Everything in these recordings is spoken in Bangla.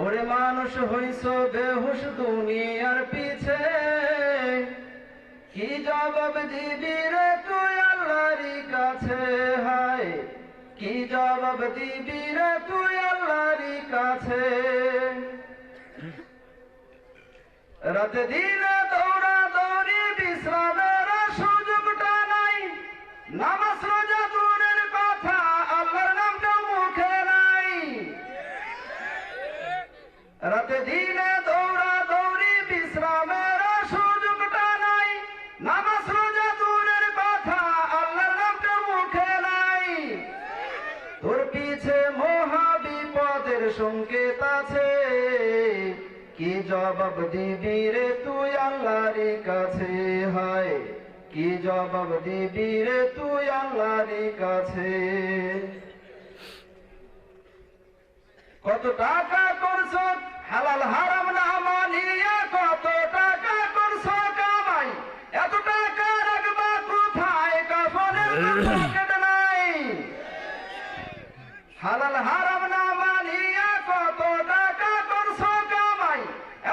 ওরে মানুষ হইছ বেহুশ দুনিয়ার পিছে। কি জবাব দিবি রে তুই আল্লাহরই কাছে? হায়, কি জবাব দিবি রে তুই আল্লাহরই কাছে? রাতে দিনে দৌড়া দৌড়ি বিশ্রামের সুযোগটা নাই। নামাজ রাতে দিনে দৌড়া দৌড়ি বিশ্রামের সুযোগটা নাই। নামাজ রোজা দূরের কথা আল্লাহর মুখে নাই। তোর পিছে মহা বিপদের সংকেত আছে। কি জবাব দিবি রে তুই আল্লাহর কাছে? হয়, কি জবাব দিবি রে তুই আল্লাহর কাছে? কত টাকা করছ হালাল হারাম না মানিয়া কত টাকা করছ কামাই? এত টাকা রাখবা কোথায়? কাফনের পকেট নাই। হালাল হারাম না মানিয়া কত টাকা করছ কামাই?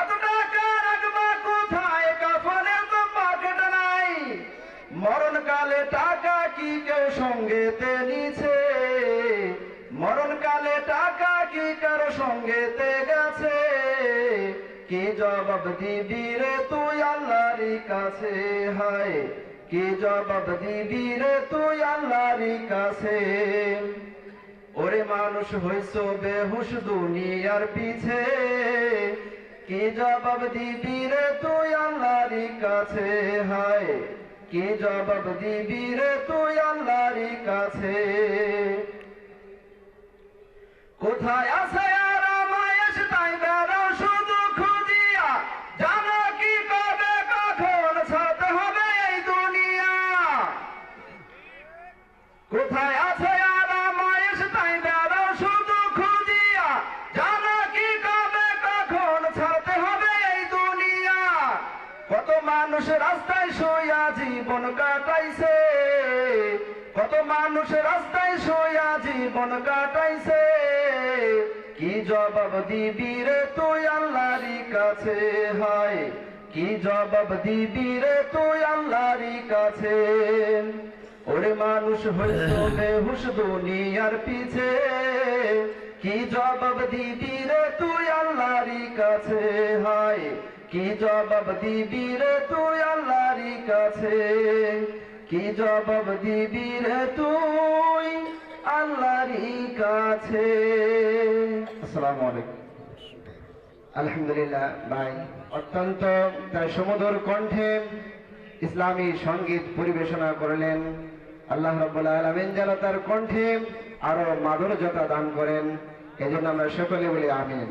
এত টাকা রাখবা কোথায়? কাফনের তো পকেট নাই। মরণকালে টাকা কি কেউ সঙ্গেতে নিছে মরণকালে টাকা কি কারও সঙ্গেতে কি জবাব দিবি রে তুই আল্লাহর কাছে? হায়, কি জবাব দিবি রে তুই আল্লাহর কাছে? ওরে মানুষ হইছ বেহুশ দুনিয়ার পিছে। কি জবাব দিবি রে তুই আল্লাহর কাছে? হায়, কি জবাব দিবি রে তুই আল্লাহর কাছে? কোথায় আছে কোথায় আছে আর আমায় তাই বেড়াও শুধু খুঁজিয়া? কি কবে কখন ছাড়তে হবে এই কত মানুষ রাস্তায় শুয়া জীবন কাটাইছে। কত মানুষ রাস্তায় শুয়া জীবন কাটাইছে। কি জবাব দিবি রে তুই আল্লাহর কাছে? হয়, কি জবাব দিবি রে তুই আল্লাহর কাছে? ওরে মানুষ হইল বেহুশ দুনিয়ার পিছে, কি জবাব দিবি রে তুই আল্লাহর কাছে? হয়, কি জবাব দিবি রে তুই আল্লাহর কাছে? কি জবাব দিবি রে তুই আল্লাহর কাছে? আসসালামু আলাইকুম। আলহামদুলিল্লাহ ভাই, অত্যন্ত তার সমুদর কণ্ঠে ইসলামী সংগীত পরিবেশনা করলেন। আল্লাহ রব্বুল আলমিন যেন তার কণ্ঠে আরও মাধুর্যতা দান করেন। এজন্য আমরা সকলে বলি আমিন।